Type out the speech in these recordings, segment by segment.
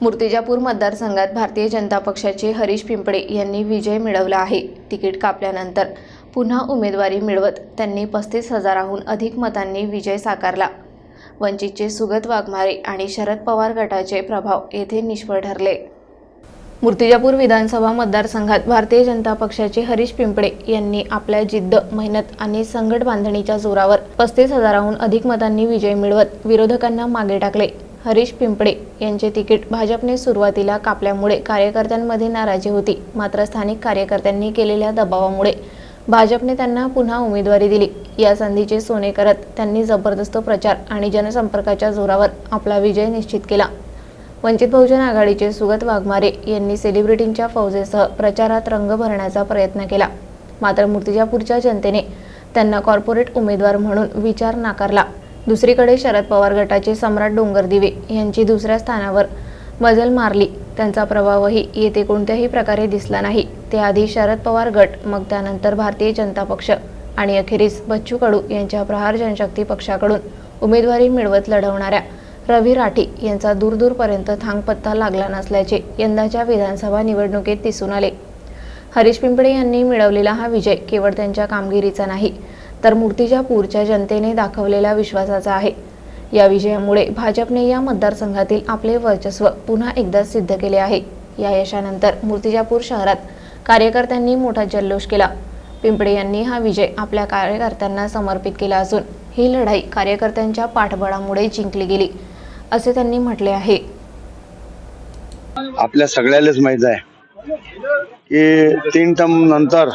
मूर्तिजापूर मतदारसंघात भारतीय जनता पक्षाचे हरीश पिंपळे यांनी विजय मिळवला आहे. तिकीट कापल्यानंतर पुन्हा उमेदवारी मिळवत त्यांनी पस्तीस हजाराहून अधिक मतांनी विजय साकारला. वंचितचे सुगत वाघमारे आणि शरद पवार गटाचे प्रभाव येथे निष्फळ ठरले. मूर्तिजापूर विधानसभा मतदारसंघात भारतीय जनता पक्षाचे हरीश पिंपळे यांनी आपल्या जिद्द मेहनत आणि संघट बांधणीच्या जोरावर पस्तीस हजाराहून अधिक मतांनी विजय मिळवत विरोधकांना मागे टाकले. हरीश पिंपळे यांचे तिकीट भाजपने सुरुवातीला कापल्यामुळे कार्यकर्त्यांमध्ये नाराजी होती. मात्र स्थानिक कार्यकर्त्यांनी केलेल्या दबावामुळे भाजपने त्यांना पुन्हा उमेदवारी दिली. या संधीचे सोने करत त्यांनी जबरदस्त प्रचार आणि जनसंपर्काच्या जोरावर आपला विजय निश्चित केला. वंचित बहुजन आघाडीचे सुगत वाघमारे यांनी सेलिब्रिटींच्या फौजेसह प्रचारात रंग भरण्याचा प्रयत्न केला. मात्र मूर्तिजापूरच्या जनतेने त्यांना कॉर्पोरेट उमेदवार म्हणून विचार नाकारला. दुसरीकडे शरद पवार गटाचे सम्राट डोंगरदिवे यांची दुसऱ्या स्थानावर मजल मारली. त्यांचा प्रभावही येथे कोणत्याही प्रकारे दिसला नाही. त्याआधी शरद पवार गट मग त्यानंतर भारतीय जनता पक्ष आणि अखेरीस बच्चू कडू यांच्या प्रहार जनशक्ती पक्षाकडून उमेदवारी मिळवत लढवणाऱ्या रवी राठी यांचा दूरदूरपर्यंत थांगपत्ता लागला नसल्याचे यंदाच्या विधानसभा निवडणुकीत दिसून आले. हरीश पिंपळे यांनी मिळवलेला हा विजय केवळ त्यांच्या कामगिरीचा नाही तर मूर्तिजापूरच्या जनतेने दाखवलेल्या विश्वासाचा आहे. या विजयामुळे भाजपने या मतदारसंघातील आपले वर्चस्व पुन्हा एकदा सिद्ध केले आहे. या यशानंतर मूर्तिजापूर शहरात कार्यकर्त्यांनी मोठा जल्लोष केला. पिंपळे यांनी हा विजय आपल्या कार्यकर्त्यांना समर्पित केला असून ही लढाई कार्यकर्त्यांच्या पाठबळामुळे जिंकली गेली असे त्यांनी म्हटले आहे. आपल्या सगळ्यालाच माहीत आहे की तीन टर्म नंतर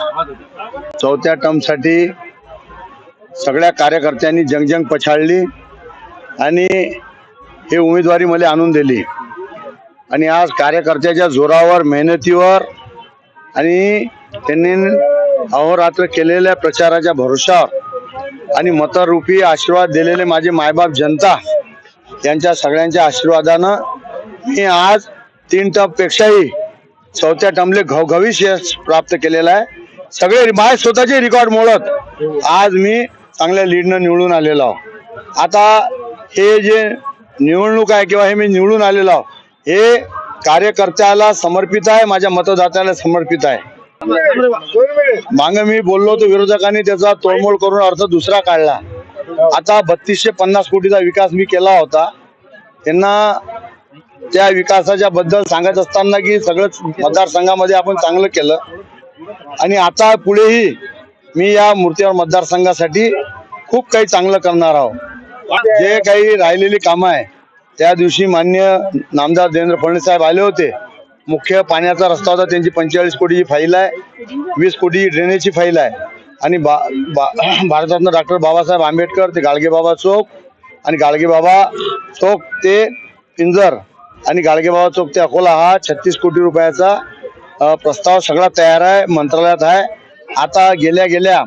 चौथ्या टर्मसाठी सगळ्या कार्यकर्त्यांनी जंगजंग पछाडली आणि हे उमेदवारी मला आणून दिली. आणि आज कार्यकर्त्याच्या जोरावर मेहनतीवर आणि त्यांनी अहोरात्र केलेल्या प्रचाराच्या भरोशावर आणि मतरूपी आशीर्वाद दिलेले माझे मायबाप जनता यांच्या सगळ्यांच्या आशीर्वादानं मी आज तीन टपपेक्षाही चौथ्या टमले घवघवीस यश प्राप्त केलेलं आहे. सगळे माझे स्वतःचे रेकॉर्ड मोडत आज मी चांगल्या लीडनं निवडून आलेलो आहो आता हे जे निवडणूक आहे किंवा हे मी निवडून आलेलो आहो हे कार्यकर्त्याला समर्पित आहे माझ्या मतदात्याला समर्पित आहे. माग मी बोललो होतो विरोधकांनी त्याचा तोडमोड करून अर्थ दुसरा काढला. आता बत्तीसशे पन्नास कोटीचा विकास मी केला होता. त्यांना त्या विकासाच्या बद्दल सांगत असताना की सगळंच मतदारसंघामध्ये आपण चांगलं केलं. आणि आता पुढेही मी या मूर्तीवर मतदारसंघासाठी खूप काही चांगलं करणार आहोत जे काही राहिलेली कामं आहे त्या दिवशी मान्य नामदार देवेंद्र फडणवीस साहेब आले होते. मुख्य पाण्याचा रस्ता होता त्यांची पंचेचाळीस कोटीची फाईल आहे वीस कोटी ड्रेनेजची फाईल आहे. आणि बा बा भारतरत्न डॉक्टर बाबासाहेब आंबेडकर ते गाडगेबाबा चौक आणि गाडगेबाबा चौक ते पिंजर आणि गाडगेबाबा चौक ते अकोला हा छत्तीस कोटी रुपयाचा प्रस्ताव सगळा तयार आहे मंत्रालयात आहे. आता गेल्या गेल्या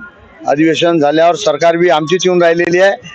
अधिवेशन झाल्यावर सरकार बी आमचीच येऊन राहिलेली आहे.